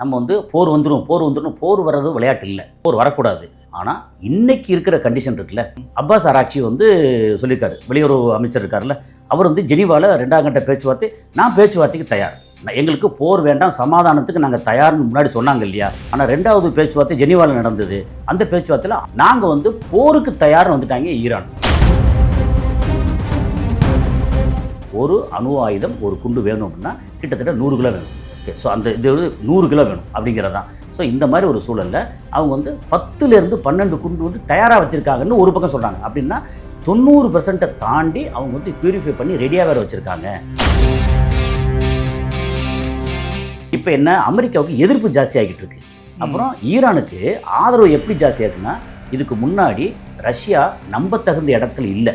நம்ம வந்து போர் வந்துடும் போர் வந்துடும் போர் வர்றது விளையாட்டு இல்லை. போர் வரக்கூடாது. ஆனால் இன்னைக்கு இருக்கிற கண்டிஷன் இருக்குல்ல. அப்பாஸ் ஆராய்ச்சி வந்து சொல்லியிருக்காரு. வெளியுறவு அமைச்சர் இருக்கார்ல அவர் வந்து ஜெனிவாவில் ரெண்டாம் கட்ட பேச்சுவார்த்தை நான் பேச்சுவார்த்தைக்கு தயார். நான் எங்களுக்கு போர் வேண்டாம் சமாதானத்துக்கு நாங்கள் தயார்னு முன்னாடி சொன்னாங்க இல்லையா? ஆனால் ரெண்டாவது பேச்சுவார்த்தை ஜெனிவாவில் நடந்தது. அந்த பேச்சுவார்த்தையில் நாங்கள் வந்து போருக்கு தயார்னு வந்துட்டாங்க ஈரான். ஒரு அணு ஆயுதம் ஒரு குண்டு வேணும் அப்படின்னா கிட்டத்தட்ட நூறு கிலோ வேணும். ஓகே. ஸோ அந்த இது வந்து நூறு கிலோ வேணும் அப்படிங்கிறது தான். ஸோ இந்த மாதிரி ஒரு சூழலில் அவங்க வந்து பத்துலேருந்து பன்னெண்டு குண்டு வந்து தயாராக வச்சுருக்காங்கன்னு ஒரு பக்கம் சொல்கிறாங்க அப்படின்னா தொண்ணூறு பெர்சன்ட்டை தாண்டி அவங்க வந்து பியூரிஃபை பண்ணி ரெடியாக வேறு வச்சுருக்காங்க. இப்போ என்ன? அமெரிக்காவுக்கு எதிர்ப்பு ஜாஸ்தி ஆகிட்டு இருக்கு. அப்புறம் ஈரானுக்கு ஆதரவு எப்படி ஜாஸ்தியாக இருக்குன்னா இதுக்கு முன்னாடி ரஷ்யா நம்பத்தகுந்த இடத்துல இல்லை.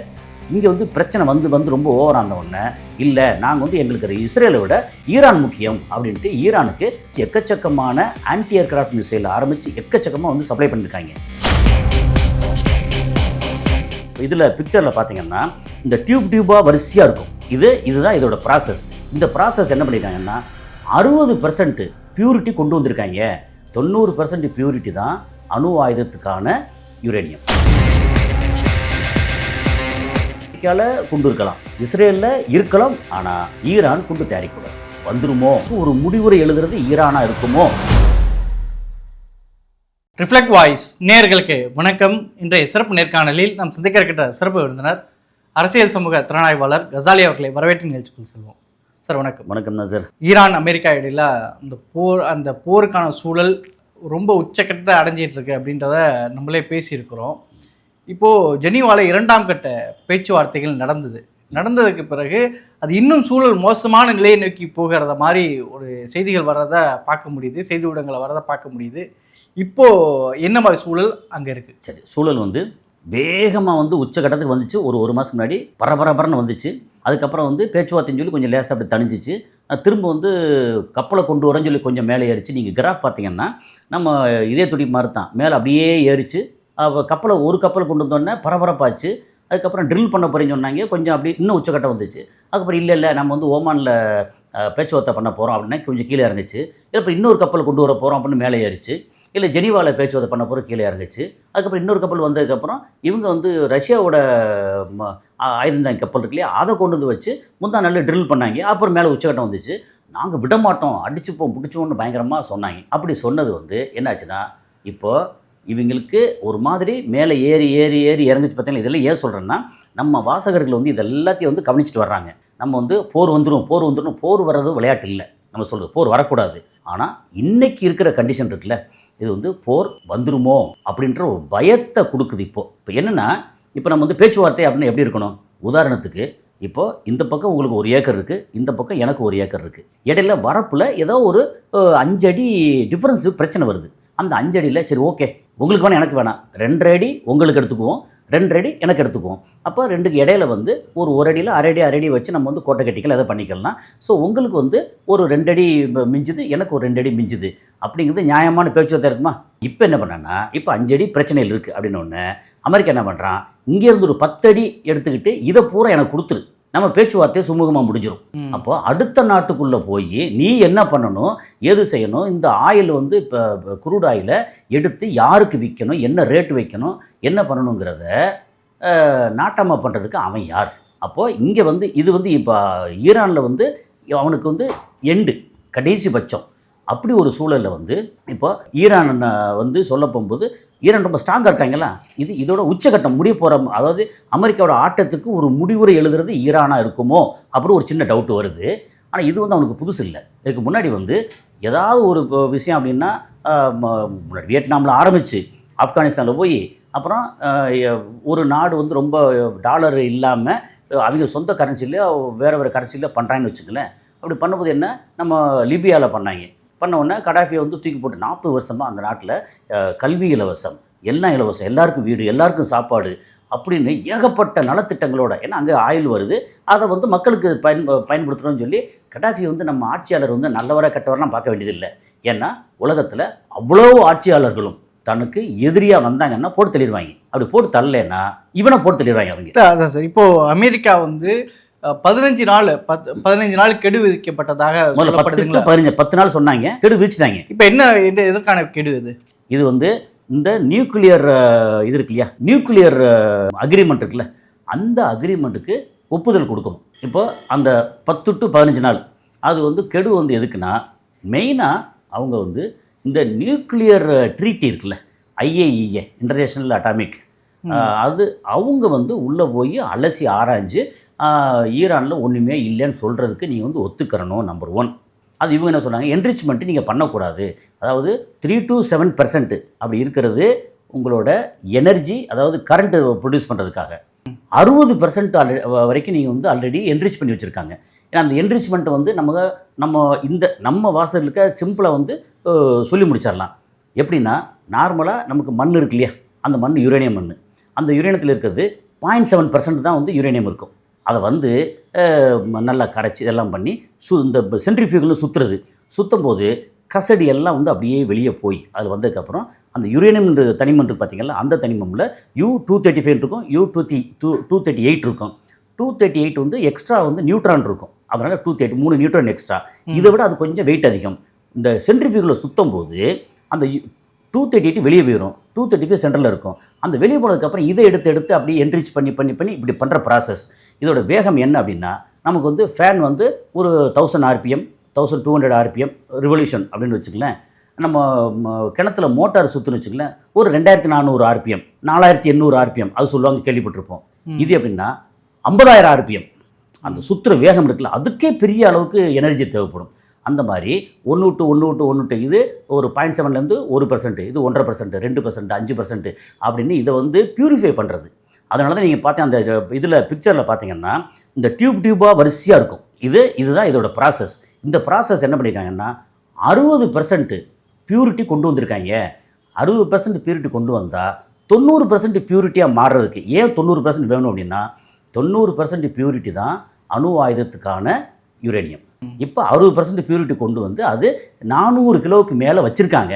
இங்கே வந்து பிரச்சனை வந்து வந்து ரொம்ப ஓவராக ஆன உடனே இல்லை நாங்கள் வந்து எங்களுக்கு இஸ்ரேலை விட ஈரான் முக்கியம் அப்படின்ட்டு ஈரானுக்கு எக்கச்சக்கமான ஆன்டி ஏர்கிராஃப்ட் மிசைல் ஆரம்பித்து எக்கச்சக்கமாக வந்து சப்ளை பண்ணியிருக்காங்க இதில் பிக்சரில் பார்த்தீங்கன்னா இந்த டியூப் டியூபாக வரிசையாக இருக்கும். இது இதுதான் இதோட ப்ராசஸ் இந்த ப்ராசஸ் என்ன பண்ணியிருக்காங்கன்னா அறுபது பர்சன்ட்டு பியூரிட்டி கொண்டு வந்திருக்காங்க. தொண்ணூறு பர்சன்ட் பியூரிட்டி தான் அணு ஆயுதத்துக்கான யுரேனியம் அமெரிக்காவில் குண்டு இருக்கலாம் இஸ்ரேலில் இருக்கலாம் ஆனால் ஈரான் குண்டு தயாரிக்கூடாது வந்துருமோ? ஒரு முடிவுரை எழுதுறது ஈரானாக இருக்குமோ? ரிஃப்ளெக்ட் வாய்ஸ் நேயர்களுக்கு வணக்கம். இன்றைய சிறப்பு நேர்காணலில் நாம் சந்திக்க இருக்கின்ற சிறப்பு விருந்தினர் அரசியல் சமூக திறனாய்வாளர் கசாலி அவர்களை வரவேற்று நிகழ்ச்சிக்குள் செல்வோம். சார் வணக்கம். வணக்கம் நசர். ஈரான் அமெரிக்கா இடையில அந்த போர் அந்த போருக்கான சூழல் ரொம்ப உச்சக்கட்டத்தை அடைஞ்சிட்டு இருக்கு அப்படின்றத நம்மளே பேசியிருக்கிறோம். இப்போது ஜெனீவாவில் இரண்டாம் கட்ட பேச்சுவார்த்தைகள் நடந்தது. நடந்ததுக்கு பிறகு அது இன்னும் சூழல் மோசமான நிலையை நோக்கி போகிறத மாதிரி ஒரு செய்திகள் வர்றதை பார்க்க முடியுது செய்தி ஊடகங்களை வர்றதை பார்க்க முடியுது. இப்போது என்ன மாதிரி சூழல் அங்கே இருக்குது சரி சூழல் வந்து வேகமாக வந்து உச்சகட்டத்துக்கு வந்துச்சு. ஒரு ஒரு மாதம் முன்னாடி பரபரபரன்னு வந்துச்சு. அதுக்கப்புறம் வந்து பேச்சுவார்த்தைன்னு சொல்லி கொஞ்சம் லேசாக அப்படி தணிஞ்சிச்சு. திரும்ப வந்து கப்பலை கொண்டு வரேன்னு சொல்லி கொஞ்சம் மேலே ஏறிச்சு. நீங்கள் கிராஃப் பார்த்தீங்கன்னா நம்ம இதே துடி மாதிரி தான் மேலே அப்படியே ஏறிச்சு. கப்பலை ஒரு கப்பல் கொண்டு வந்தோடனே பரபரப்பாச்சு. அதுக்கப்புறம் ட்ரில் பண்ண போகிறேன்னு சொன்னாங்க. கொஞ்சம் அப்படி இன்னும் உச்சக்கட்டம் வந்துச்சு. அதுக்கப்புறம் இல்லை இல்லை நம்ம வந்து ஓமானில் பேச்சுவார்த்தை பண்ண போகிறோம் அப்படின்னா கொஞ்சம் கீழே இறங்குச்சு. இப்போ இன்னொரு கப்பல் கொண்டு வர போகிறோம் அப்படின்னு மேலே ஏறிச்சு. இல்லை ஜெனிவாவில் பேச்சுவார்த்தை பண்ண போகிற கீழே இறங்குச்சு. அதுக்கப்புறம் இன்னொரு கப்பல் வந்ததுக்கப்புறம் இவங்க வந்து ரஷ்யாவோட ம, ஆ- கப்பல் இருக்கு இல்லையா? அதை கொண்டு வந்து வச்சு முந்தா நல்ல ட்ரில் பண்ணாங்க. அப்புறம் மேலே உச்சக்கட்டம் வந்துச்சு. நாங்கள் விட மாட்டோம் அடிச்சுப்போம் பிடிச்சோம்னு பயங்கரமாக சொன்னாங்க. அப்படி சொன்னது வந்து என்னாச்சுன்னா இப்போது இவங்களுக்கு ஒரு மாதிரி மேலே ஏறி ஏறி ஏறி இறங்குச்சு பார்த்தீங்களா? இதெல்லாம் ஏன் சொல்கிறேன்னா நம்ம வாசகர்கள் வந்து இது எல்லாத்தையும் வந்து கவனிச்சிட்டு வர்றாங்க. நம்ம வந்து போர் வந்துடும் போர் வந்துடும் போர் வர்றது விளையாட்டு இல்லை. நம்ம சொல்கிறது போர் வரக்கூடாது. ஆனால் இன்றைக்கி இருக்கிற கண்டிஷன் இருக்குல்ல இது வந்து போர் வந்துருமோ அப்படின்ற ஒரு பயத்தை கொடுக்குது இப்போது இப்போ என்னென்னா இப்போ நம்ம வந்து பேச்சுவார்த்தை அப்படின்னு எப்படி இருக்கணும்? உதாரணத்துக்கு இப்போது இந்த பக்கம் உங்களுக்கு ஒரு ஏக்கர் இருக்குது இந்த பக்கம் எனக்கு ஒரு ஏக்கர் இருக்குது இடையில வரப்பில் ஏதோ ஒரு அஞ்சடி டிஃப்ரென்ஸு பிரச்சனை வருது. அந்த அஞ்சடியில் சரி ஓகே உங்களுக்கு வேணால் எனக்கு வேணாம் ரெண்டு அடி உங்களுக்கு எடுத்துக்குவோம். ரெண்டு அடி எனக்கு எடுத்துக்குவோம். அப்போ ரெண்டுக்கு இடையில வந்து ஒரு ஒரு அடியில் அரை அடி அரை அடி வச்சு நம்ம வந்து கோட்டை கட்டிக்கல எதை பண்ணிக்கலாம். ஸோ உங்களுக்கு வந்து ஒரு ரெண்டு அடி மிஞ்சுது எனக்கு ஒரு ரெண்டு அடி மிஞ்சுது. அப்படிங்கிறது நியாயமான பேச்சுவார்த்தை இருக்குமா? இப்போ என்ன பண்ணேன்னா இப்போ அஞ்சு அடி பிரச்சனையில் இருக்குது அப்படின்னு ஒன்று அமெரிக்கா என்ன பண்ணுறான் இங்கேருந்து ஒரு பத்தடி எடுத்துக்கிட்டு இதை பூரா எனக்கு கொடுத்துரு. நம்ம பேச்சுவார்த்தையை சுமூகமாக முடிஞ்சிடும். அப்போ அடுத்த நாட்டுக்குள்ளே போய் நீ என்ன பண்ணணும்? ஏது செய்யணும்? இந்த ஆயில் வந்து இப்போ குரூட் ஆயிலை எடுத்து யாருக்கு விற்கணும் என்ன ரேட் வைக்கணும்? என்ன பண்ணணுங்கிறத அஹ், நாட்டாமா பண்ணுறதுக்கு அவன் யார்? அப்போது இங்கே வந்து இது வந்து இப்போ ஈரானில் வந்து அவனுக்கு வந்து எண்டு கடைசி பட்சம். அப்படி ஒரு சூழலில் வந்து இப்போ ஈரான் வந்து சொல்ல போகும்போது ஈரான் ரொம்ப ஸ்ட்ராங்காக இருக்காங்களா இது இதோட உச்சகட்டம் முடிய போகிற அதாவது அமெரிக்காவோட ஆட்டத்துக்கு ஒரு முடிவுரை எழுதுறது ஈரானாக இருக்குமோ? அப்படின்னு ஒரு சின்ன டவுட் வருது. ஆனால் இது வந்து அவனுக்கு புதுசு இல்லை. இதுக்கு முன்னாடி வந்து ஏதாவது ஒரு இப்போ விஷயம் அப்படின்னா ம- முன்னாடி வியட்நாமில் ஆரம்பித்து ஆப்கானிஸ்தானில் போய் அப்புறம் ஒரு நாடு வந்து ரொம்ப டாலர் இல்லாமல் அவங்க சொந்த கரன்சிலையோ வேறு வேறு கரன்சிலையோ பண்ணுறாங்கன்னு வச்சுங்களேன் அப்படி பண்ணும்போது என்ன? நம்ம லிபியாவில் பண்ணாங்க. பண்ண உடனே கடாஃபியை வந்து தூக்கி போட்டு நாற்பது வருஷமாக அந்த நாட்டில் கல்வி இலவசம் எல்லாம் இலவசம் எல்லாருக்கும் வீடு எல்லாருக்கும் சாப்பாடு அப்படின்னு ஏகப்பட்ட நலத்திட்டங்களோட ஏன்னா அங்கே ஆயில் வருது. அதை வந்து மக்களுக்கு பயன் பயன்படுத்துகிறோன்னு சொல்லி கடாஃபி வந்து நம்ம ஆட்சியாளர் வந்து நல்லவராக கெட்டவரெலாம் பார்க்க வேண்டியதில்லை. ஏன்னா உலகத்தில் அவ்வளோ ஆட்சியாளர்களும் தனக்கு எதிரியாக வந்தாங்கன்னா போட்டு தள்ளிடுவாங்க. அப்படி போட்டு தள்ளலைன்னா இவனை போட்டு தள்ளிடுவாங்க அவங்க. அதான் சார். இப்போது அமெரிக்கா வந்து பதினஞ்சு நாள் பத்து பதினஞ்சு நாள் கெடு விதிக்கப்பட்டதாக சொல்லப்படுதுங்களா? பதினஞ்சு பத்து நாள் சொன்னாங்க கெடு விதிச்சிட்டாங்க இப்போ என்ன என்ன- எதற்கான கெடு இது? இது வந்து இந்த நியூக்ளியர் இது இருக்கு இல்லையா நியூக்ளியர் அக்ரிமெண்ட் இருக்குல்ல அந்த அக்ரிமெண்ட்டுக்கு ஒப்புதல் கொடுக்கணும். இப்போ அந்த பத்து டு பதினஞ்சு நாள் அது வந்து கெடு வந்து எதுக்குன்னா மெயினாக அவங்க வந்து இந்த நியூக்ளியர் ட்ரீட்டி இருக்குல்ல ஐஏஇஏ இன்டர்நேஷ்னல் அட்டாமிக் அது அவங்க வந்து உள்ளே போய் அலசி ஆராய்ஞ்சு ஈரானில் ஒன்றுமே இல்லைன்னு சொல்கிறதுக்கு நீங்கள் வந்து ஒத்துக்கிறணும் நம்பர் ஒன் அது இவங்க என்ன சொன்னாங்க என்ரிச்மெண்ட்டு நீங்கள் பண்ணக்கூடாது. அதாவது த்ரீ டு செவன் பர்சன்ட் அப்படி இருக்கிறது உங்களோட எனர்ஜி அதாவது கரண்ட் ப்ரொடியூஸ் பண்ணுறதுக்காக அறுபது பர்சன்ட் வரைக்கும் நீங்கள் வந்து ஆல்ரெடி என்ரிச் பண்ணி வச்சுருக்காங்க. ஏன்னா அந்த என்ரிச்மெண்ட்டை வந்து நம்ம நம்ம இந்த நம்ம வாசலுக்கு சிம்பிளாக வந்து சொல்லி முடிச்சிடலாம் எப்படின்னா நார்மலாக நமக்கு மண் இருக்கு இல்லையா? அந்த மண் யுரேனியம் மண் அந்த யுரேனியத்தில் இருக்கிறது பாயிண்ட் செவன் பர்சன்ட் தான் வந்து யுரேனியம் இருக்கும். அதை வந்து நல்லா கரைச்சி இதெல்லாம் பண்ணி சு இந்த சென்ட்ரிஃபியூகலில் சுற்றுறது சுற்றும் போது கசடி எல்லாம் வந்து அப்படியே வெளியே போய் அதில் வந்ததுக்கப்புறம் அந்த யுரேனியம் தனிமம் இருக்குது பார்த்தீங்களா அந்த தனிமம்ல யூ டூ தேர்ட்டி ஃபைவ் இருக்கும் U two the two two thirty eight இருக்கும். டூ தேர்ட்டி எயிட் வந்து எக்ஸ்ட்ரா வந்து நியூட்ரான் இருக்கும். அதனால் டூ தேர்ட்டி மூணு நியூட்ரான் எக்ஸ்ட்ரா இதை விட அது கொஞ்சம் வெயிட் அதிகம். இந்த சென்ட்ரிஃபியூகலில் சுற்றும் போது அந்த டூ தேர்ட்டி எயிட் வெளியே போயிடும் டூ தேர்ட்டி ஃபைவ் சென்டரில் இருக்கும். அந்த வெளியே போனதுக்கப்புறம் இதை எடுத்து எடுத்து அப்படியே என்ரிச் பண்ணி பண்ணி பண்ணி இப்படி பண்ணுற ப்ராசஸ் இதோட வேகம் என்ன அப்படின்னா நமக்கு வந்து ஃபேன் வந்து ஒரு thousand RPM thousand two hundred RPM revolution அப்படின்னு வச்சுக்கலேன் நம்ம கிணத்துல மோட்டார் சுற்றுன்னு வச்சுக்கலேன் ஒரு ரெண்டாயிரத்தி நானூறு ஆர்பிஎம் நாலாயிரத்தி எண்ணூறு ஆர்பிஎம் அது சொல்லுவாங்க கேள்விப்பட்டிருப்போம். இது எப்படின்னா ஐம்பதாயிரம் ஆர்பிஎம் அந்த சுற்றுற வேகம் இருக்குல்ல அதுக்கே பெரிய அளவுக்கு எனர்ஜி தேவைப்படும். அந்த மாதிரி ஒன்று விட்டு ஒன்று விட்டு ஒன்று விட்டு இது ஒரு பாயிண்ட் செவன்லேருந்து ஒரு பர்சன்ட் இது ஒன்றரை பர்சன்ட் ரெண்டு பர்சன்ட் அஞ்சு பர்சன்ட் அப்படின்னு இதை வந்து பியூரிஃபை பண்ணுறது அதனால தான் நீங்கள் பார்த்தேன் அந்த இதில் பிக்சரில் பார்த்தீங்கன்னா இந்த டியூப் டியூபாக வரிசையாக இருக்கும். இது இதுதான் இதோட ப்ராசஸ் இந்த ப்ராசஸ் என்ன பண்ணியிருக்காங்கன்னா அறுபது பர்சன்ட்டு பியூரிட்டி கொண்டு வந்திருக்காங்க. அறுபது பர்சன்ட் பியூரிட்டி கொண்டு வந்தால் தொண்ணூறு பர்சன்ட் பியூரிட்டியாக மாறுறதுக்கு ஏன் தொண்ணூறு பர்சன்ட் வேணும் அப்படின்னா தொண்ணூறு பர்சன்ட் பியூரிட்டி தான் அணு ஆயுதத்துக்கான யுரேனியம் இப்போ அறுபது பர்சன்ட் பியூரிட்டி கொண்டு வந்து அது நானூறு கிலோவுக்கு மேலே வச்சுருக்காங்க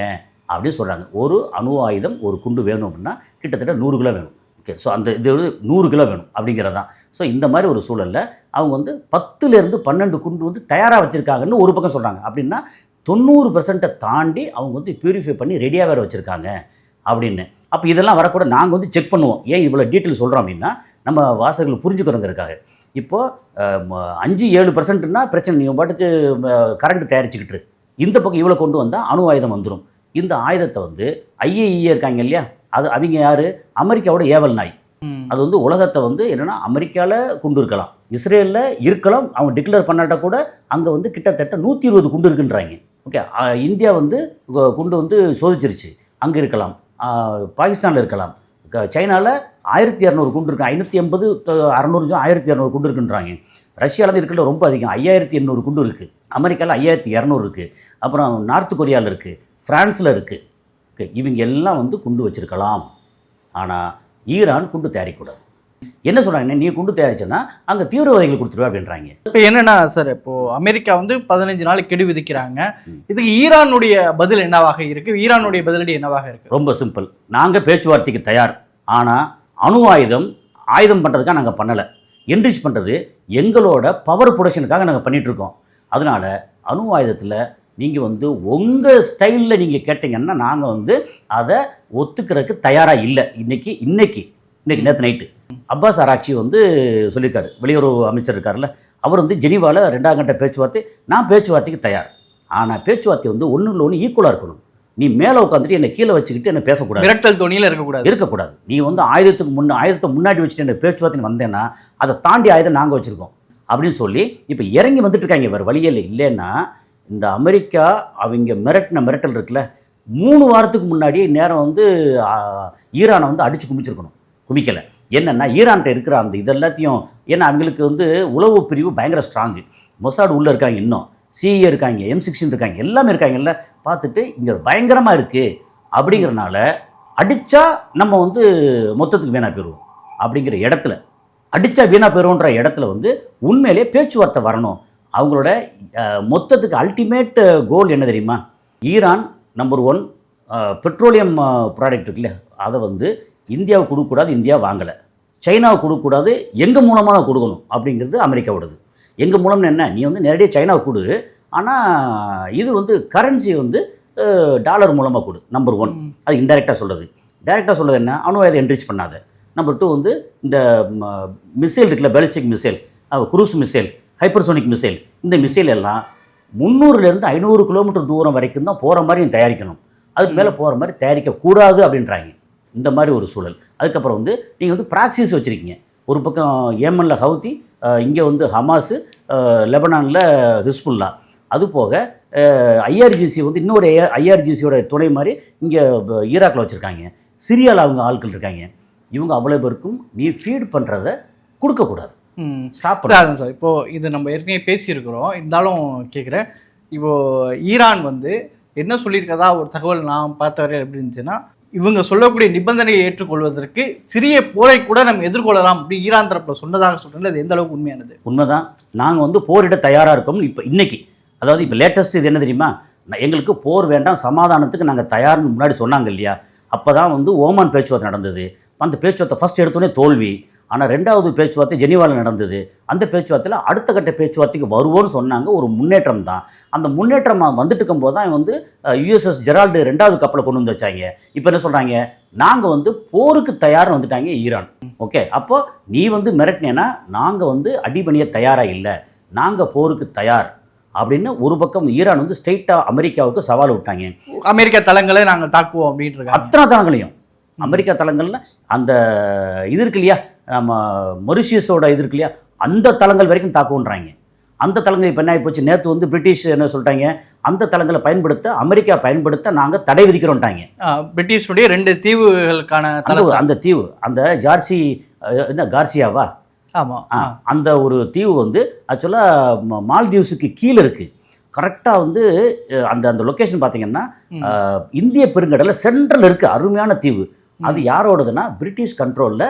அப்படின்னு சொல்கிறாங்க ஒரு அணு ஆயுதம் ஒரு குண்டு வேணும் அப்படின்னா கிட்டத்தட்ட நூறு கிலோ வேணும். ஓகே ஸோ அந்த இது வந்து நூறு கிலோ வேணும் அப்படிங்கிறது தான் ஸோ இந்த மாதிரி ஒரு சூழலில் அவங்க வந்து பத்துலேருந்து பன்னெண்டு குண்டு வந்து தயாராக வச்சுருக்காங்கன்னு ஒரு பக்கம் சொல்கிறாங்க அப்படின்னா தொண்ணூறு பர்சன்ட்டை தாண்டி அவங்க வந்து பியூரிஃபை பண்ணி ரெடியாக வேறு வச்சுருக்காங்க அப்படின்னு. அப்போ இதெல்லாம் வரக்கூட நாங்கள் வந்து செக் பண்ணுவோம். ஏன் இவ்வளோ டீட்டெயில் சொல்கிறோம் அப்படின்னா நம்ம வாசகர்கள் புரிஞ்சுக்கிறோங்கிறதுக்காக இப்போது அஞ்சு ஏழு பர்சன்ட்னா பிரச்சனை நீங்கள் பாட்டுக்கு கரண்ட் தயாரிச்சுக்கிட்டு. இந்த பக்கம் இவ்வளோ கொண்டு வந்தால் அணு ஆயுதம் வந்துடும் இந்த ஆயுதத்தை வந்து ஐஏஇஏ இருக்காங்க இல்லையா? அது அவங்க யார்? அமெரிக்காவோட ஏவல் நாய். அது வந்து உலகத்தை வந்து என்னென்னா அமெரிக்காவில் குண்டு இருக்கலாம். இஸ்ரேலில் இருக்கலாம். அவங்க டிக்ளேர் பண்ணாட்டா கூட அங்கே வந்து கிட்டத்தட்ட நூற்றி இருபது குண்டு இருக்குன்றாங்க. ஓகே இந்தியா வந்து குண்டு வந்து சோதிச்சிருச்சு. அங்கே இருக்கலாம். பாகிஸ்தானில் இருக்கலாம். சைனாவில் ஆயிரத்தி இரநூறு குண்டு இருக்கு. ஐநூற்றி எண்பது அறநூறு ஆயிரத்தி இரநூறு குண்டு இருக்குன்றாங்க. ரஷ்யாவில் இருக்கிற ரொம்ப அதிகம். ஐயாயிரத்தி எண்ணூறு குண்டு இருக்குது அமெரிக்காவில் ஐயாயிரத்தி இரநூறு இருக்குது அப்புறம் நார்த் கொரியாவில் இருக்குது ஃப்ரான்ஸில் இருக்குது இவங்க எல்லாம் வந்து குண்டு வச்சிருக்கலாம். ஆனால் ஈரான் குண்டு தயாரிக்கக்கூடாது. என்ன சொல்கிறாங்க நீ குண்டு தயாரிச்சேன்னா அங்கே தீவிரவாதிகள் கொடுத்துருவா அப்படின்றாங்க. இப்போ என்னன்னா சார் இப்போ அமெரிக்கா வந்து பதினஞ்சு நாள் கெடு விதிக்கிறாங்க. இதுக்கு ஈரானுடைய பதில் என்னவாக இருக்கு? ஈரானுடைய பதிலடி என்னவாக இருக்கு? ரொம்ப சிம்பிள் நாங்கள் பேச்சுவார்த்தைக்கு தயார். ஆனால் அணு ஆயுதம் ஆயுதம் பண்ணுறதுக்காக நாங்கள் பண்ணலை. என்ரிச் பண்ணுறது எங்களோட பவர் ப்ரொடக்ஷனுக்காக நாங்கள் பண்ணிகிட்ருக்கோம் அதனால் அணு ஆயுதத்தில் நீங்கள் வந்து உங்கள் ஸ்டைலில் நீங்கள் கேட்டிங்கன்னா நாங்கள் வந்து அதை ஒத்துக்கிறதுக்கு தயாராக இல்லை. இன்னைக்கு இன்னைக்கு. இன்னைக்கு நேற்று நைட்டு அப்பாஸ் ஆராய்ச்சி வந்து சொல்லியிருக்காரு. வெளியுறவு அமைச்சர் இருக்கார்ல அவர் வந்து ஜெனீவாவில் ரெண்டாம் கட்ட பேச்சுவார்த்தை நான் பேச்சுவார்த்தைக்கு தயார். ஆனால் பேச்சுவார்த்தை வந்து ஒன்றுல ஒன்று ஈக்குவலாக இருக்கணும். நீ மேலே உட்காந்துட்டு என்னை கீழே வச்சுக்கிட்டு என்ன பேசக்கூடாது. மிரட்டல் துணியில இருக்கக்கூடாது. இருக்கக்கூடாது. நீ வந்து ஆயுதத்துக்கு முன்ன ஆயுதத்தை முன்னாடி வச்சுட்டு என்ன பேச்சுவார்த்தை வந்தேன்னா அதை தாண்டி ஆயுதம் நாங்கள் வச்சுருக்கோம். அப்படின்னு சொல்லி இப்போ இறங்கி வந்துட்டு இருக்காங்க. வேறு வழியே இல்லை இல்லைன்னா இந்த அமெரிக்கா அவங்க மிரட்டின மிரட்டல் இருக்குல்ல மூணு வாரத்துக்கு முன்னாடி நேரம் வந்து ஈரானை வந்து அடித்து குமிச்சிருக்கணும். குவிக்கலை. என்னென்னா ஈரான்கிட்ட இருக்கிற அந்த இதெல்லாத்தையும் ஏன்னா அவங்களுக்கு வந்து உளவு பிரிவு பயங்கர ஸ்ட்ராங்கு மொசாடு உள்ளே இருக்காங்க இன்னும். சிஏ இருக்காங்க எம் சிக்ஸ்டின் இருக்காங்க எல்லாமே இருக்காங்கல்ல. பார்த்துட்டு இங்கே பயங்கரமாக இருக்குது அப்படிங்கிறனால அடித்தா நம்ம வந்து மொத்தத்துக்கு வீணாக போயிடுவோம். அப்படிங்கிற இடத்துல. அடித்தா வீணாக போயிடுவோன்ற இடத்துல வந்து உண்மையிலே பேச்சுவார்த்தை வரணும். அவங்களோட மொத்தத்துக்கு அல்டிமேட் கோல் என்ன தெரியுமா? Iran number one petroleum product இருக்குல்ல அதை வந்து இந்தியாவுக்கு கொடுக்கக்கூடாது இந்தியா வாங்கலை. சைனாவுக்கு கொடுக்கக்கூடாது எங்கள் மூலமாக தான் கொடுக்கணும் அப்படிங்கிறது அமெரிக்காவோடது. எங்கள் மூலம்னு என்ன? நீ வந்து நேரடியாக சைனாவுக்கு கொடு. ஆனால் இது வந்து கரன்சி வந்து டாலர் மூலமாக கொடு நம்பர் ஒன் அது இன்டெரக்டாக சொல்கிறது டைரெக்டாக சொல்கிறது என்ன? அணு ஆயுதம் என்ரிச் பண்ணாத. நம்பர் டூ வந்து இந்த மிசைல் இருக்குல்ல ballistic missile cruise missile hypersonic missile இந்த மிசைல் எல்லாம் முந்நூறுலேருந்து ஐநூறு கிலோமீட்டர் தூரம் வரைக்கும் தான் போகிற மாதிரி நீ தயாரிக்கணும். அதுக்கு மேலே போகிற மாதிரி தயாரிக்கக்கூடாது அப்படின்றாங்க. இந்த மாதிரி ஒரு சூழல். அதுக்கப்புறம் வந்து நீங்கள் வந்து ப்ராக்சிஸ் வச்சுருக்கீங்க. ஒரு பக்கம் ஏமனில் ஹவுத்தி இங்கே வந்து ஹமாஸு லெபனானில் ஹிஸ்புல்லா. அது போக ஐஆர்ஜிசி வந்து இன்னொரு ஐஆர்ஜிசியோட துணை மாதிரி இங்கே ஈராக்கில் வச்சுருக்காங்க. சிரியாவில் அவங்க ஆட்கள் இருக்காங்க. இவங்க அவ்வளோ பேருக்கும் நீ ஃபீட் பண்ணுறத கொடுக்கக்கூடாது. ஸ்டாப் அதான் சார். இப்போ இது நம்ம ஏற்கனவே பேசியிருக்கிறோம். இருந்தாலும் கேட்குறேன். இப்போ ஈரான் வந்து என்ன சொல்லியிருக்கதா? ஒரு தகவல் நான் பார்த்த வரையில் எப்படி இருந்துச்சுன்னா இவங்க சொல்லக்கூடிய நிபந்தனையை ஏற்றுக்கொள்வதற்கு சிறிய போரை கூட நம்ம எதிர்கொள்ளலாம் அப்படி ஈரான் தரப்பில் சொன்னதாக சொல்கிறேன் அது எந்த அளவுக்கு உண்மையானது? உண்மைதான். நாங்கள் வந்து போரிட தயாராக இருக்கோம் இப்போ இன்னைக்கு. அதாவது இப்போ லேட்டஸ்ட் இது என்ன தெரியுமா? நான் எங்களுக்கு போர் வேண்டாம் சமாதானத்துக்கு நாங்கள் தயார்னு முன்னாடி சொன்னாங்க இல்லையா? அப்போ தான் வந்து ஓமான் பேச்சுவார்த்தை நடந்தது. அந்த பேச்சுவார்த்தை ஃபஸ்ட் எடுத்தோடனே தோல்வி. ஆனால் ரெண்டாவது பேச்சுவார்த்தை ஜெனீவாவில் நடந்தது. அந்த பேச்சுவார்த்தையில் அடுத்த கட்ட பேச்சுவார்த்தைக்கு வருவோன்னு சொன்னாங்க. ஒரு முன்னேற்றம் தான். அந்த முன்னேற்றம் வந்துட்டு இருக்கும்போது தான் வந்து யுஎஸ்எஸ் ஜெரால்டு ரெண்டாவது கப்பலை கொண்டு வந்து வச்சாங்க. இப்போ என்ன சொல்கிறாங்க நாங்கள் வந்து போருக்கு தயார்னு வந்துட்டாங்க ஈரான். ஓகே? அப்போ நீ வந்து மிரட்டினேன்னா நாங்கள் வந்து அடிபணிய தயாராக இல்லை. நாங்கள் போருக்கு தயார். அப்படின்னு ஒரு பக்கம் ஈரான் வந்து ஸ்ட்ரெயிட்டாக அமெரிக்காவுக்கு சவால் விட்டாங்க. அமெரிக்கா தளங்களை நாங்கள் தாக்குவோம் அப்படின்ட்டு அத்தனை தளங்களையும். அமெரிக்கா தளங்களில் அந்த இது இருக்கு இல்லையா? நம்ம மொரிஷியஸோட இது இருக்கு இல்லையா? அந்த தளங்கள் வரைக்கும் தாக்குன்றாங்க அந்த தளங்கள் இப்போ என்ன போச்சு? நேற்று வந்து பிரிட்டிஷ் என்ன சொல்லிட்டாங்க? அந்த தளங்களை பயன்படுத்த அமெரிக்கா பயன்படுத்த நாங்கள் தடை விதிக்கிறோன்ட்டாங்க ஆ, பிரிட்டிஷுடைய ரெண்டு தீவுகளுக்கான அந்த தளம் அந்த தீவு அந்த ஜார்சி என்ன கார்சியாவா? ஆமாம் அந்த ஒரு தீவு வந்து ஆக்சுவலாக மால்தீவ்ஸுக்கு கீழே இருக்குது கரெக்டாக வந்து அந்த அந்த லொக்கேஷன் பார்த்தீங்கன்னா இந்திய பெருங்கடலில் சென்ட்ரல் இருக்குது அருமையான தீவு. அது யாரோடதுன்னா பிரிட்டிஷ் கண்ட்ரோலில்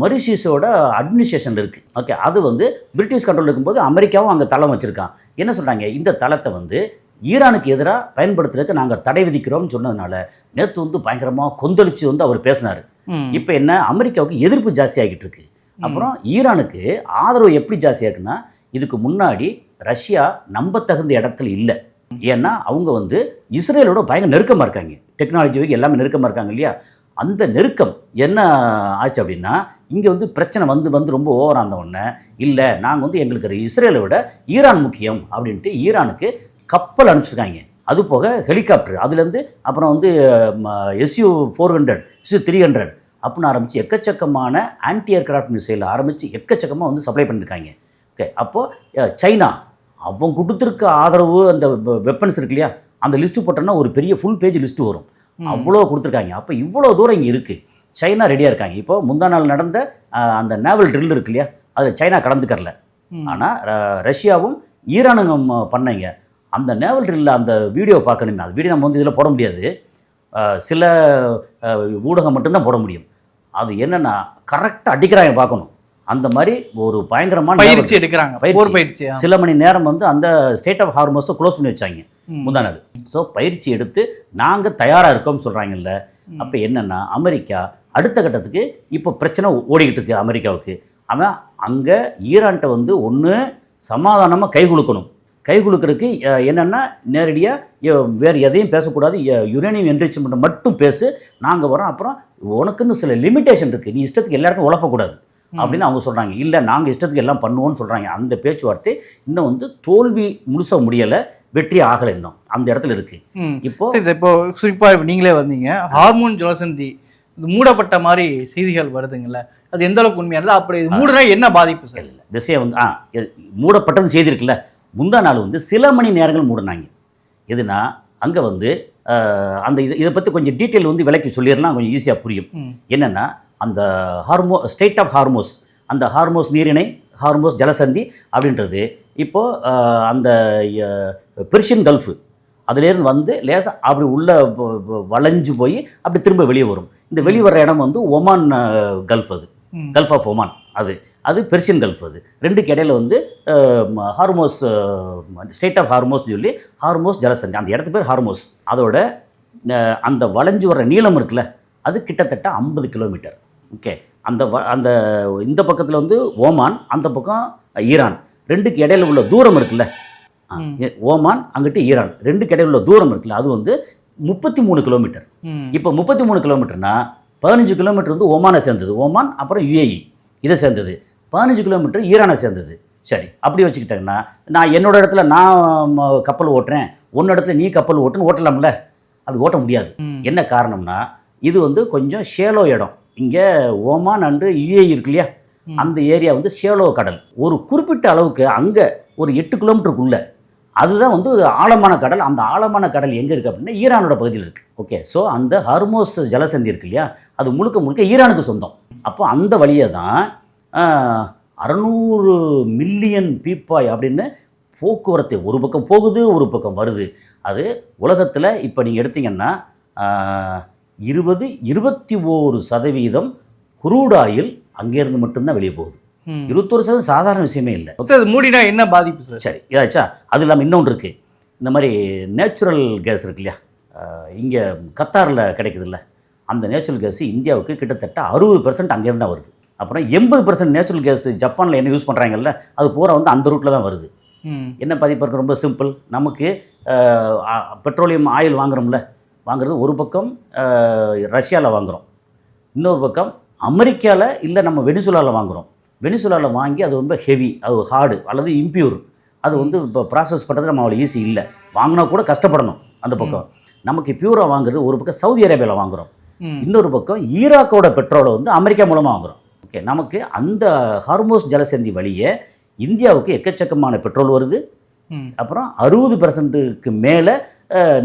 மொரிஷியஸோட அட்மினிஸ்ட்ரேஷன் இருக்குது ஓகே அது வந்து பிரிட்டிஷ் கண்ட்ரோல் இருக்கும்போது அமெரிக்காவும் அங்கே தளம் வச்சுருக்கான். என்ன சொல்கிறாங்க இந்த தளத்தை வந்து ஈரானுக்கு எதிராக பயன்படுத்துறதுக்கு நாங்கள் தடை விதிக்கிறோம்னு சொன்னதுனால நேற்று வந்து பயங்கரமாக கொந்தளிச்சு வந்து அவர் பேசினார். இப்போ என்ன? அமெரிக்காவுக்கு எதிர்ப்பு ஜாஸ்தியாகிட்டு இருக்கு. அப்புறம் ஈரானுக்கு ஆதரவு எப்படி ஜாஸ்தியாக இருக்குன்னா இதுக்கு முன்னாடி ரஷ்யா நம்பத்தகுந்த இடத்துல இல்லை. ஏன்னா அவங்க வந்து இஸ்ரேலோட பயங்கர நெருக்கமாக இருக்காங்க. டெக்னாலஜி எல்லாமே நெருக்கமாக இருக்காங்க இல்லையா? அந்த நெருக்கம் என்ன ஆச்சு அப்படின்னா இங்கே வந்து பிரச்சனை வந்து வந்து ரொம்ப ஓவராக ஆந்த உடனே இல்லை நாங்கள் வந்து எங்களுக்கு இஸ்ரேலை விட ஈரான் முக்கியம் அப்படின்ட்டு ஈரானுக்கு கப்பல் அனுப்பிச்சிருக்காங்க. அது போக ஹெலிகாப்டர் அதுலேருந்து அப்புறம் வந்து SU four hundred SU three hundred அப்படின்னு ஆரம்பித்து எக்கச்சக்கமான ஆன்டி ஏர்கிராஃப்ட் மிசைல் ஆரம்பித்து எக்கச்சக்கமாக வந்து சப்ளை பண்ணியிருக்காங்க ஓகே அப்போது சைனா அவன் கொடுத்துருக்க ஆதரவு அந்த வெப்பன்ஸ் இருக்கு இல்லையா அந்த லிஸ்ட்டு போட்டோன்னா ஒரு பெரிய ஃபுல் பேஜ் லிஸ்ட்டு வரும். அவ்வளோ கொடுத்துருக்காங்க. அப்போ இவ்வளோ தூரம் இங்கே இருக்குது சைனா ரெடியாக இருக்காங்க. இப்போ முந்தா நாள் நடந்த அந்த நேவல் ட்ரில் இருக்கு இல்லையா? அதில் சைனா கலந்துக்கறல ம். ஆனால் ரஷ்யாவும் ஈரானும் பண்ணைங்க. அந்த நேவல் ட்ரில்ல அந்த வீடியோ பார்க்கணுமே. அந்த வீடியோ நம்ம வந்து இதில் போட முடியாது. சில ஊடகம் மட்டும்தான் போட முடியும். அது என்னென்னா கரெக்டாக அடிக்கிறாங்க பார்க்கணும். அந்த மாதிரி ஒரு பயங்கரமான பயிற்சி எடுக்கிறாங்க. பயிற்சி. சில மணி நேரம் வந்து அந்த ஸ்டேட் ஆஃப் ஹார்மோஸை க்ளோஸ் பண்ணி வச்சாங்க. ம். முந்தா நாள் ஸோ பயிற்சி எடுத்து நாங்கள் தயாராக இருக்கோம்னு சொல்கிறாங்கல்ல அப்போ என்னென்னா அமெரிக்கா அடுத்த கட்டத்துக்கு இப்போ பிரச்சனை ஓடிக்கிட்டு இருக்கு அமெரிக்காவுக்கு. அவன் அங்கே ஈரான்கிட்ட வந்து ஒன்று சமாதானமாக கை குலுக்கணும். கை குலுக்கிறதுக்கு அஹ், என்னென்னா நேரடியாக வேறு எதையும் பேசக்கூடாது. யுரேனியம் என்ரிச்மெண்ட் மட்டும் பேசு. நாங்கள் வரோம் அப்புறம் உனக்குன்னு சில லிமிட்டேஷன் இருக்குது நீ இஷ்டத்துக்கு எல்லா இடத்துக்கும் உழப்பக்கூடாது. அப்படின்னு அவங்க சொல்கிறாங்க இல்லை நாங்கள் இஷ்டத்துக்கு எல்லாம் பண்ணுவோம்னு சொல்கிறாங்க அந்த பேச்சுவார்த்தை இன்னும் வந்து தோல்வி முழுசாக முடியலை. வெற்றி ஆகலை இன்னும். அந்த இடத்துல இருக்குது ம். இப்போ இப்போ குறிப்பாக இப்போ நீங்களே வந்தீங்க. ஹார்மோன் ஜலசந்தி இது மூடப்பட்ட மாதிரி செய்திகள் வருதுங்கல்ல அது எந்த அளவுக்கு உண்மையானது அப்படி இது மூடுனா என்ன பாதிப்பு சார்? விஷயம் வந்து ஆ மூடப்பட்டது செய்தி இருக்குல்ல. முந்தா நாள் வந்து சில மணி நேரங்கள் மூடினாங்க. எதுனா அங்கே வந்து அந்த இது இதை பற்றி கொஞ்சம் டீட்டெயில் வந்து விளக்கி சொல்லிடலாம். கொஞ்சம் ஈஸியாக புரியும். என்னென்னா அந்த ஹார்மோ ஸ்டேட் ஆஃப் ஹார்மோஸ் அந்த ஹார்மோஸ் நீரிணை ஹார்மோஸ் ஜலசந்தி அப்படின்றது. இப்போது அந்த பெர்ஷியன் கல்ஃபு அதுலேருந்து வந்து லேசாக அப்படி உள்ளே வளைஞ்சு போய் அப்படி திரும்ப வெளியே வரும். இந்த வெளியே வர்ற இடம் வந்து ஒமான் கல்ஃப் அது. கல்ஃப் ஆஃப் ஒமான் அது. அது பெர்ஷியன் கல்ஃப் அது. ரெண்டுக்கு இடையில வந்து ஹார்மோஸ் ஸ்டேட் ஆஃப் ஹார்மோஸ் சொல்லி ஹார்மோஸ் ஜலசந்தி அந்த இடத்து பேர் ஹார்மோஸ். அதோட அந்த வளைஞ்சு வர்ற நீளம் இருக்குல்ல அது கிட்டத்தட்ட ஐம்பது கிலோமீட்டர். ஓகே. அந்த அந்த இந்த பக்கத்தில் வந்து ஓமான் அந்த பக்கம் ஈரான். ரெண்டுக்கு இடையில உள்ள தூரம் இருக்குல்ல? ஓமான் அங்கிட்டு ஈரான். ரெண்டுக்கு இடையில உள்ள தூரம் இருக்குல்ல? அது வந்து முப்பத்தி மூணு கிலோமீட்டர். இப்போ முப்பத்தி மூணு கிலோமீட்டர்னா பதினஞ்சு கிலோமீட்டர் வந்து ஓமானை சேர்ந்தது. ஓமான் அப்புறம் யுஏஇ இதை சேர்ந்தது. பதினஞ்சு கிலோமீட்டர் ஈரானை சேர்ந்தது. சரி அப்படி வச்சுக்கிட்டேங்கன்னா நான் என்னோட இடத்துல நான் கப்பல் ஓட்டுறேன். உன்னோட இடத்துல நீ கப்பல் ஓட்டுன்னு ஓட்டலாம்ல? அப்படி ஓட்ட முடியாது. என்ன காரணம்னா இது வந்து கொஞ்சம் ஷேலோ இடம். இங்கே ஓமான் அண்டு யுஏஇ இருக்கு இல்லையா. அந்த ஏரியா வந்து ஷேலோ கடல். ஒரு குறிப்பிட்ட அளவுக்கு அங்கே ஒரு எட்டு கிலோமீட்டருக்குள்ள. அதுதான் வந்து ஆழமான கடல். அந்த ஆழமான கடல் எங்கே இருக்குது அப்படின்னா ஈரானோட பகுதியில் இருக்குது ஓகே ஸோ அந்த ஹர்மோஸ் ஜலசந்தி இருக்கு இல்லையா? அது முழுக்க முழுக்க ஈரானுக்கு சொந்தம். அப்போ அந்த வழியை தான் அறநூறு மில்லியன் பீப்பாய் அப்படின்னு போக்குவரத்து ஒரு பக்கம் போகுது ஒரு பக்கம் வருது. அது உலகத்தில் இப்போ நீங்கள் எடுத்தீங்கன்னா இருபது இருபத்தி ஓரு சதவீதம் குரூட் ஆயில் அங்கேருந்து மட்டும்தான் வெளியே போகுது. இருபத்தொரு சதவீதம் சாதாரண விஷயமே இல்லை. சார் மூடினா என்ன பாதிப்பு சார்? சரி இதாச்சா? அது இல்லாமல் இன்னொன்று இருக்குது இந்த மாதிரி நேச்சுரல் கேஸ் இருக்கு இல்லையா? இங்கே கத்தாரில் கிடைக்குதுல்ல அந்த நேச்சுரல் கேஸ் இந்தியாவுக்கு கிட்டத்தட்ட அறுபது பெர்சன்ட் அங்கேருந்து தான் வருது. அப்புறம் எண்பது பர்சன்ட் நேச்சுரல் கேஸ் ஜப்பானில் என்ன யூஸ் பண்ணுறாங்கல்ல அது பூரா வந்து அந்த ரூட்டில் தான் வருது. என்ன பாதிப்பு இருக்கு? ரொம்ப சிம்பிள். நமக்கு பெட்ரோலியம் ஆயில் வாங்குறோம்ல வாங்குறது ஒரு பக்கம் ரஷ்யாவில் வாங்குகிறோம் இன்னொரு பக்கம் அமெரிக்காவில் இல்லை நம்ம வெனிசுலாவில் வாங்குகிறோம் வெனிசுலாவில் வாங்கி அது ரொம்ப ஹெவி அது ஹார்டு அல்லது இம்பியூர் அது வந்து இப்போ ப்ராசஸ் பண்ணுறது நம்ம அவ்வளோ ஈஸி இல்லை. வாங்கினா கூட கஷ்டப்படணும் அந்த பக்கம். நமக்கு பியூராக வாங்குறது ஒரு பக்கம் சவுதி அரேபியாவில் வாங்குகிறோம். இன்னொரு பக்கம் ஈராக்கோட பெட்ரோலை வந்து அமெரிக்கா மூலமாக வாங்குகிறோம் ஓகே நமக்கு அந்த ஹார்மோஸ் ஜலசந்தி வழியே இந்தியாவுக்கு எக்கச்சக்கமான பெட்ரோல் வருது. அப்புறம் அறுபது பர்சன்ட்டுக்கு மேலே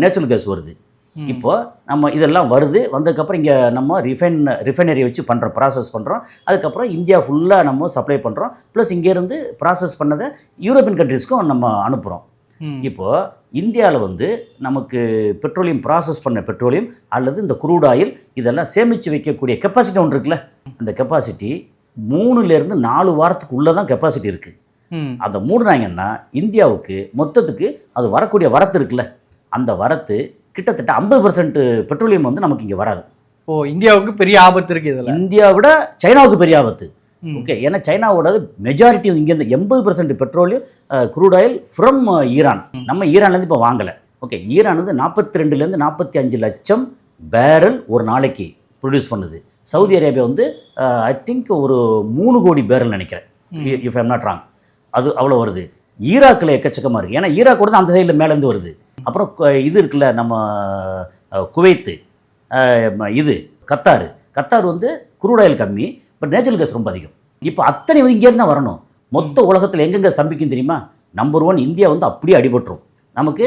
நேச்சுரல் கேஸ் வருது. இப்போ நம்ம இதெல்லாம் வருது வந்ததுக்கப்புறம் இங்கே நம்ம ரிஃபைன் ரிஃபைனரி வச்சு பண்ணுற ப்ராசஸ் பண்ணுறோம் அதுக்கப்புறம் இந்தியா ஃபுல்லாக நம்ம சப்ளை பண்ணுறோம் ப்ளஸ் இங்கேருந்து ப்ராசஸ் பண்ணதை யூரோப்பியன் கண்ட்ரீஸ்க்கும் நம்ம அனுப்புகிறோம். இப்போது இந்தியாவில் வந்து நமக்கு பெட்ரோலியம் ப்ராசஸ் பண்ண பெட்ரோலியம் அல்லது இந்த குரூட் ஆயில் இதெல்லாம் சேமித்து வைக்கக்கூடிய கெப்பாசிட்டி ஒன்று இருக்குல்ல? அந்த கெப்பாசிட்டி மூணுலேருந்து நாலு வாரத்துக்கு உள்ளே தான் கெப்பாசிட்டி இருக்குது. அதை மூடுனாங்கன்னா இந்தியாவுக்கு மொத்தத்துக்கு அது வரக்கூடிய வரத்து இருக்குல்ல? அந்த வரத்து கிட்டத்தட்ட ஐம்பது பர்சன்ட் பெட்ரோலியம் வந்து நமக்கு இங்கே வராது. ஓ இந்தியாவுக்கு பெரிய ஆபத்து இருக்கு இதுல. இந்தியாவை விட சைனாவுக்கு பெரிய ஆபத்து. ஓகே ஏன்னா சைனாவோட மெஜாரிட்டி இங்கேருந்து எண்பது percent petroleum crude oil from Iran. நம்ம ஈரான்லேருந்து இப்போ வாங்கலை. ஓகே ஈரான் வந்து நாற்பத்தி ரெண்டுலேருந்து நாற்பத்தி அஞ்சு லட்சம் பேரல் ஒரு நாளைக்கு ப்ரொடியூஸ் பண்ணுது. சவுதி அரேபியா வந்து ஐ திங்க் ஒரு மூணு கோடி பேரல் நினைக்கிறேன். இஃப் ஐம் நாட் ராங் அது அவ்வளோ வருது. ஈராக்கில் எக்கச்சக்கமாக இருக்குது ஏன்னா ஈராக் கூட அந்த சைடில் மேலேருந்து வருது. அப்புறம் இது இருக்குல்ல நம்ம குவைத்து இது கத்தார். கத்தார் வந்து குரூட் ஆயில் கம்மி பட் நேச்சுரல் கேஸ் ரொம்ப அதிகம். இப்போ அத்தனை இங்கேருந்து தான் வரணும். மொத்த உலகத்தில் எங்கெங்கே ஸ்தம்பிக்கும் தெரியுமா? நம்பர் ஒன் இந்தியா வந்து அப்படியே அடிபட்டுரும். நமக்கு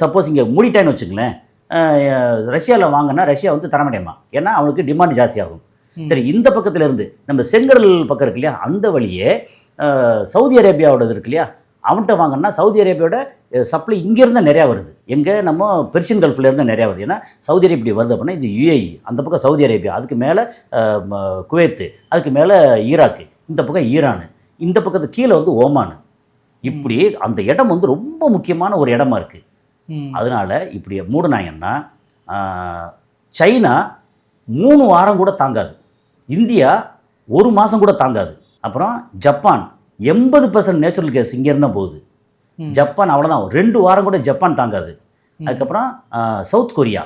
சப்போஸ் இங்கே மூடிட்டான்னு வச்சுங்களேன் ரஷ்யாவில் வாங்கினா ரஷ்யா வந்து தரமாட்டேமா ஏன்னா அவனுக்கு டிமாண்ட் ஜாஸ்தியாகும். சரி இந்த பக்கத்துல இருந்து நம்ம செங்கடல் பக்கம் இருக்கு இல்லையா அந்த வழியே சவுதி அரேபியாவோடது இருக்கு இல்லையா அவன்கிட்ட வாங்கினா சவுதி அரேபியாவோட சப்ளை இங்கேருந்து நிறையா வருது. எங்கே? நம்ம பெர்ஷியன் கல்ஃப்லேருந்து நிறையா வருது. ஏன்னா சவுதி அரேபியா இப்படி வருது அப்படின்னா இது யுஏஇ அந்த பக்கம் சவுதி அரேபியா அதுக்கு மேலே குவைத்து அதுக்கு மேலே ஈராக்கு இந்த பக்கம் ஈரானு இந்த பக்கத்து கீழே வந்து ஓமானு. இப்படி அந்த இடம் வந்து ரொம்ப முக்கியமான ஒரு இடமா இருக்குது. அதனால் இப்படி மூடினாங்கன்னா சைனா மூணு வாரம் கூட தாங்காது. இந்தியா ஒரு மாதம் கூட தாங்காது. அப்புறம் ஜப்பான் எண்பது பர்சன்ட் நேச்சுரல் கேஸ் இங்கேருந்து தான் போகுது. ஜப்பான் அவ்வளோதான் ரெண்டு வாரம் கூட ஜப்பான் தாங்காது. அதுக்கப்புறம் சவுத் கொரியா.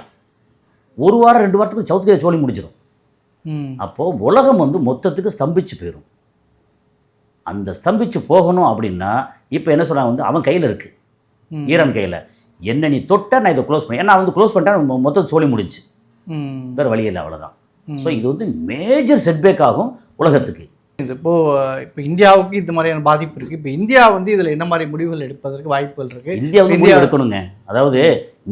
ஒரு வாரம் ரெண்டு வாரத்துக்கு சவுத் கொரியா சோழி முடிஞ்சிடும். அப்போது உலகம் வந்து மொத்தத்துக்கு ஸ்தம்பிச்சு போயிடும் அந்த ஸ்தம்பிச்சு போகணும் அப்படின்னா இப்போ என்ன சொல்கிறாங்க வந்து அவன் கையில் இருக்குது. ஈரான் கையில். என்ன நீ தொட்ட நான் இதை க்ளோஸ் பண்ணேன் ஏன்னா வந்து க்ளோஸ் பண்ணிட்டா மொத்தம் சோழி முடிஞ்சு. வேறு வழி இல்லை அவ்வளோதான் ஸோ இது வந்து மேஜர் செட்பேக் ஆகும் உலகத்துக்கு. இது இப்போ இப்போ இந்தியாவுக்கு இந்த மாதிரியான பாதிப்பு இருக்கு. இப்போ இந்தியா வந்து இதுல என்ன மாதிரி முடிவுகள் எடுப்பதற்கு வாய்ப்புகள் இருக்கு? இந்தியா வந்து முடிவு எடுக்கணுங்க. அதாவது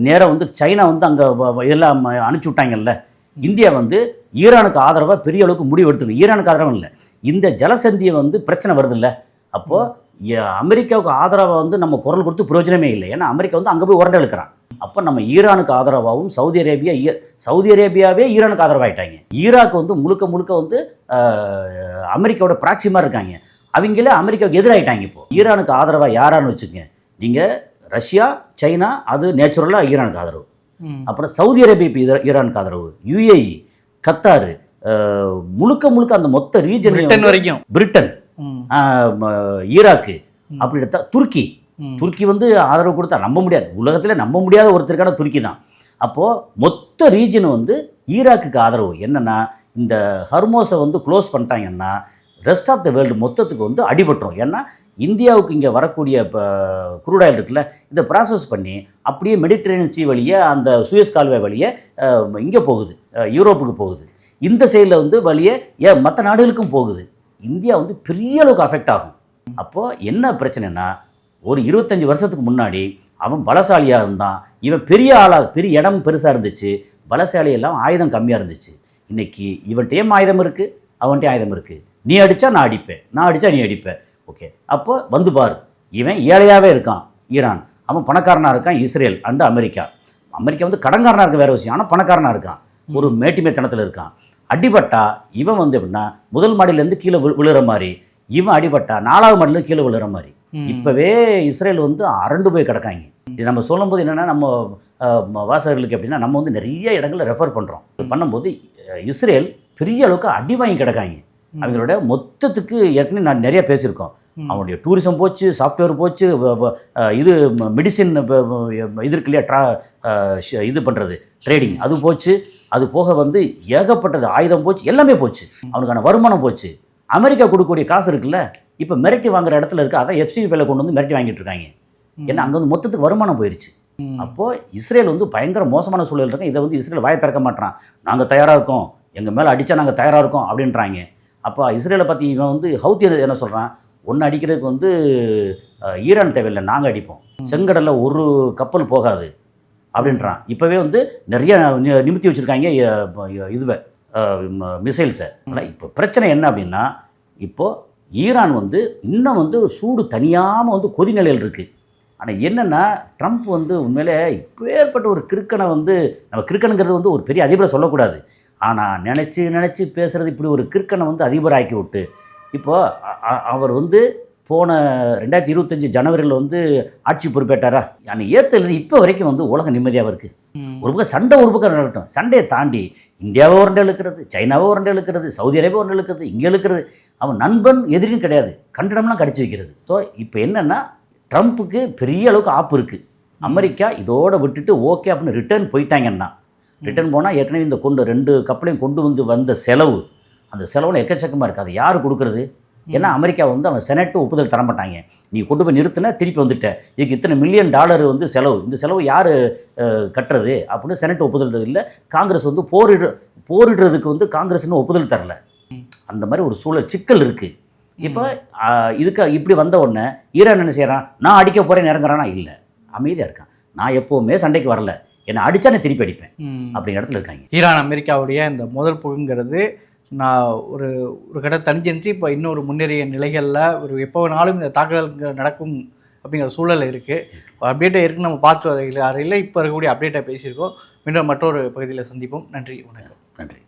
நேரம் வந்து சைனா வந்து அங்கே இதெல்லாம் அனுப்பிச்சி விட்டாங்கல்ல. இந்தியா வந்து ஈரானுக்கு ஆதரவாக பெரிய அளவுக்கு முடிவு எடுத்துக்கணும். ஈரானுக்கு ஆதரவு இல்லை. இந்த ஜலசந்தியை வந்து பிரச்சனை வருதுல்ல. அப்போது அமெரிக்காவுக்கு ஆதரவாக வந்து நம்ம குரல் கொடுத்து பிரயோஜனமே இல்லை. ஏன்னா அமெரிக்கா வந்து அங்கே போய் உரண்டை இழுக்கிறான் அப்போ நம்ம ஈரானுக்கு ஆதரவாகவும் சவுதி அரேபியா சவுதி அரேபியாவே ஈரானுக்கு ஆதரவாயிட்டாங்க. ஈராக் வந்து முழுக்க முழுக்க வந்து அமெரிக்காவோட ப்ராக்சிமாக இருக்காங்க. அவங்களே அமெரிக்காவுக்கு எதிராயிட்டாங்க இப்போ. ஈரானுக்கு ஆதரவாக யாரான்னு வச்சுக்கோங்க நீங்கள் ரஷ்யா சைனா அது நேச்சுரலாக ஈரானுக்கு ஆதரவு. அப்புறம் சவுதி அரேபியா ஈரானுக்கு ஆதரவு. யுஏஇ கத்தாரு முழுக்க முழுக்க அந்த மொத்த ரீஜன் வரைக்கும். பிரிட்டன் ஈராக்கு அப்படி எடுத்தா துருக்கி. துருக்கி வந்து ஆதரவு கொடுத்தா நம்ப முடியாது. உலகத்தில் நம்ப முடியாத ஒருத்தருக்கான துருக்கி தான். அப்போது மொத்த ரீஜன் வந்து ஈராக்குக்கு ஆதரவு. என்னென்னா இந்த ஹர்மோஸை வந்து க்ளோஸ் பண்ணிட்டாங்கன்னா ரெஸ்ட் ஆஃப் த வேர்ல்டு மொத்தத்துக்கு வந்து அடிபட்டுரும். ஏன்னா இந்தியாவுக்கு இங்கே வரக்கூடிய இப்போ குரூடாயில் இருக்குல்ல இதை ப்ராசஸ் பண்ணி அப்படியே மெடிட்ரேனியன் சி வழியே அந்த சுயஸ் கால்வாய் வழியே இங்கே போகுது. யூரோப்புக்கு போகுது. இந்த சைடில் வந்து வழியே ஏன் மற்ற நாடுகளுக்கும் போகுது. இந்தியா வந்து பெரிய அளவுக்கு அஃபெக்ட் ஆகும். அப்போது என்ன பிரச்சனைனா ஒரு இருபத்தஞ்சி வருஷத்துக்கு முன்னாடி அவன் பலசாலியாக இருந்தான். இவன் பெரிய ஆளாக பெரிய இடம் பெருசாக இருந்துச்சு. பலசாலி எல்லாம் ஆயுதம் கம்மியாக இருந்துச்சு. இன்னைக்கு இவன்கிட்டயும் ஆயுதம் இருக்குது அவன்கிட்டயும் ஆயுதம் இருக்குது நீ அடித்தா நான் அடிப்பேன் நான் அடித்தா நீ அடிப்ப ஓகே அப்போ வந்து பாரு இவன் ஏழையாகவே இருக்கான் ஈரான். அவன் பணக்காரனாக இருக்கான் இஸ்ரேல் அண்டு அமெரிக்கா. அமெரிக்கா வந்து கடன்காரனாக இருக்க வேற விஷயம் ஆனால் பணக்காரனாக இருக்கான். ஒரு மேட்டிமைத்தனத்தில் இருக்கான். அடிபட்டா இவன் வந்து எப்படின்னா முதல் மாடியிலேருந்து கீழே விழு- விழுற மாதிரி. இவன் அடிபட்டா நாலாவது மாடிலேருந்து கீழே விழுற மாதிரி. இப்போவே இஸ்ரேல் வந்து அரண்டு போய் கிடக்காங்க. இது நம்ம சொல்லும்போது என்னென்னா நம்ம வாசகர்களுக்கு எப்படின்னா நம்ம வந்து நிறைய இடங்களில் ரெஃபர் பண்ணுறோம் இது பண்ணும்போது இஸ்ரேல் பெரிய அளவுக்கு அடி வாங்கி கிடக்காங்க. அவங்களோட மொத்தத்துக்கு ஏற்கனவே நான் நிறைய பேசியிருக்கோம். அவனுடைய டூரிசம் போச்சு சாஃப்ட்வேர் போச்சு இது மெடிசின் இது இருக்கு இல்லையா ட்ரா இது பண்ணுறது ட்ரேடிங் அது போச்சு. அது போக வந்து ஏகப்பட்டது ஆயுதம் போச்சு எல்லாமே போச்சு. அவனுக்கான வருமானம் போச்சு. அமெரிக்கா கொடுக்கக்கூடிய காசு இருக்குல்ல? இப்போ மிரட்டி வாங்குற இடத்துல இருக்கு அதான் எஃப்சி வேலை கொண்டு வந்து மிரட்டி வாங்கிட்டு இருக்காங்க. ஏன்னா அங்கே வந்து மொத்தத்துக்கு வருமானம் போயிருச்சு. ம். அப்போது இஸ்ரேல் வந்து பயங்கர மோசமான சூழல் இருக்கு இதை வந்து இஸ்ரேல் வாயை திறக்க மாட்டான் நாங்கள் தயாராக இருக்கோம். எங்கள் மேலே அடித்தா நாங்கள் தயாராக இருக்கோம் அப்படின்றாங்க. அப்போ இஸ்ரேலை பற்றி இவன் வந்து ஹவுத்தி என்ன சொல்கிறான் ஒன்று அடிக்கிறதுக்கு வந்து ஈரான் தேவையில்லை நாங்கள் அடிப்போம். செங்கடலில் ஒரு கப்பல் போகாது அப்படின்றான். இப்போவே வந்து நிறைய நிமித்தி வச்சுருக்காங்க இதுவை மிசைல்ஸை. ஆனால் இப்போ பிரச்சனை என்ன அப்படின்னா இப்போது ஈரான் வந்து இன்னும் வந்து சூடு தனியாமல் வந்து கொதிநிலையில் இருக்குது ஆனால் என்னென்னா ட்ரம்ப் வந்து உண்மையிலே இப்பேற்பட்ட ஒரு கிறுக்கனை வந்து நம்ம கிறுக்கனுங்கிறது வந்து ஒரு பெரிய அதிபரை சொல்லக்கூடாது. ஆனால் நினச்சி நினச்சி பேசுகிறது இப்படி ஒரு கிறுக்கனை வந்து அதிபராக்கி விட்டு இப்போது அவர் வந்து போன ரெண்டாயிரத்தி இருபத்தஞ்சி ஜனவரியில் வந்து ஆட்சி பொறுப்பேற்றாரா? ஆனால் ஏற்றுறது இப்போ வரைக்கும் வந்து உலகம் நிம்மதியாக இருக்குது. ஒரு பக்கம் சண்டை ஒரு பக்கம் நடக்கட்டும். சண்டையை தாண்டி இந்தியாவை உரண்டை இழுக்கிறது சைனாவை உரண்டை இழுக்கிறது சவுதி அரேபியா உரண்டை இழுக்கிறது இங்கே இழுக்கிறது. அவன் நண்பன் எதிரின்னு கிடையாது. கண்டனம்லாம் கடிச்சு வைக்கிறது. ஸோ இப்போ என்னென்னா ட்ரம்ப்புக்கு பெரிய அளவுக்கு ஆப்பு இருக்குது அமெரிக்கா இதோட விட்டுட்டு ஓகே அப்படின்னு ரிட்டர்ன் போயிட்டாங்கன்னா ரிட்டர்ன் போனால் ஏற்கனவே இந்த கொண்டு ரெண்டு கப்பலையும் கொண்டு வந்து வந்த செலவு அந்த செலவுல எக்கச்சக்கமாக இருக்குது அது யார் கொடுக்குறது? ஏன்னா அமெரிக்கா வந்து அவன் செனட்டு ஒப்புதல் தர மாட்டாங்க நீ கொண்டு போய் நிறுத்தின திருப்பி வந்துட்ட. இதுக்கு இத்தனை மில்லியன் டாலர் வந்து செலவு. இந்த செலவு யார் கட்டுறது? அப்படின்னு செனட் ஒப்புதல் இல்லை. காங்கிரஸ் வந்து போரிடு போரிடுறதுக்கு வந்து காங்கிரஸ் இன்னும் ஒப்புதல் தரல. அந்த மாதிரி ஒரு சூழல் சிக்கல் இருக்குது இப்போ இதுக்கு இப்படி வந்த உடனே ஈரான் என்ன செய்கிறான் நான் அடிக்க போகிறேன் இறங்குறானா? இல்லை. அமைதியாக இருக்கான். நான் எப்போவுமே சண்டைக்கு வரல. என்னை அடித்தா நான் திருப்பி அடிப்பேன். அப்படிங்கிற இடத்துல இருக்காங்க. ஈரான் அமெரிக்காவுடைய இந்த முதல் போருங்கிறது நான் ஒரு ஒரு கடை தனிச்சிருந்துச்சு இப்போ இன்னொரு முன்னேறிய நிலைகளில் ஒரு எப்போ வேணாலும் இந்த தாக்குதல் நடக்கும் அப்படிங்கிற சூழல் இருக்குது அப்டேட்டை இருக்கு நம்ம பார்த்து வரையில் அறையில் இப்போ இருக்கக்கூடிய அப்டேட்டை பேசியிருக்கோம். மீண்டும் மற்றொரு பகுதியில் சந்திப்போம். நன்றி வணக்கம். நன்றி.